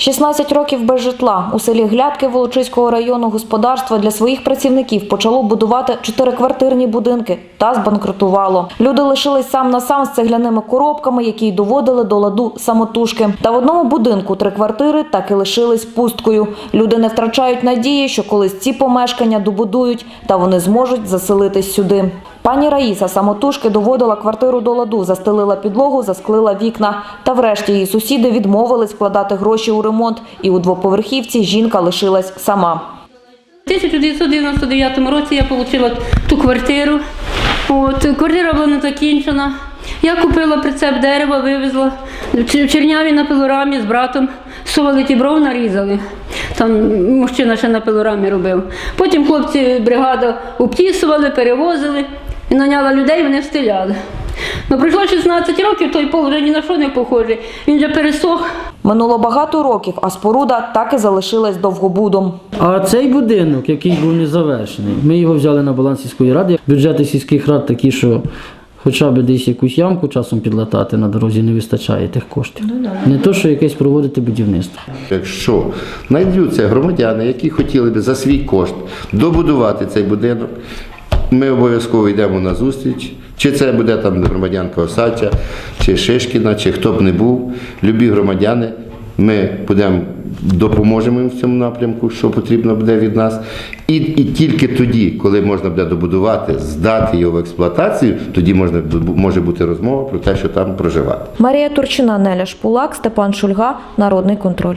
16 років без житла у селі Глядки Волочиського району господарство для своїх працівників почало будувати чотириквартирні будинки та збанкрутувало. Люди лишились сам на сам з цегляними коробками, які й доводили до ладу самотужки. Та в одному будинку три квартири так і лишились пусткою. Люди не втрачають надії, що колись ці помешкання добудують та вони зможуть заселитись сюди. Пані Раїса самотужки доводила квартиру до ладу, застелила підлогу, засклила вікна. Та врешті її сусіди відмовились вкладати гроші у ремонт, і у двоповерхівці жінка лишилась сама. У 1999 році я отримала ту квартиру. От, квартира була не закінчена. Я купила прицеп дерева, вивезла в Черняві на пилорамі з братом. Сували ті бров, нарізали. Там мужчина ще на пилорамі робив. Потім хлопці бригада обтісували, перевозили і наняла людей, вони встиляли. Ну, пройшло 16 років, той пол вже ні на що не похожий. Він вже пересох. Минуло багато років, а споруда так і залишилась довгобудом. А цей будинок, який був не завершений, ми його взяли на баланс сільської ради. Бюджети сільських рад такі, що хоча б десь якусь ямку часом підлатати на дорозі не вистачає тих коштів. Не то, що якесь проводити будівництво. Якщо знайдуться громадяни, які хотіли б за свій кошт добудувати цей будинок, ми обов'язково йдемо на зустріч. Чи це буде там громадянка Осадча, чи Шишкіна, чи хто б не був, любі громадяни. Ми будемо допоможемо їм в цьому напрямку, що потрібно буде від нас. І, і тільки тоді, коли можна буде добудувати, здати його в експлуатацію, тоді можна може бути розмова про те, що там проживати. Марія Турчина, Неля Шпулак, Степан Шульга, Народний контроль.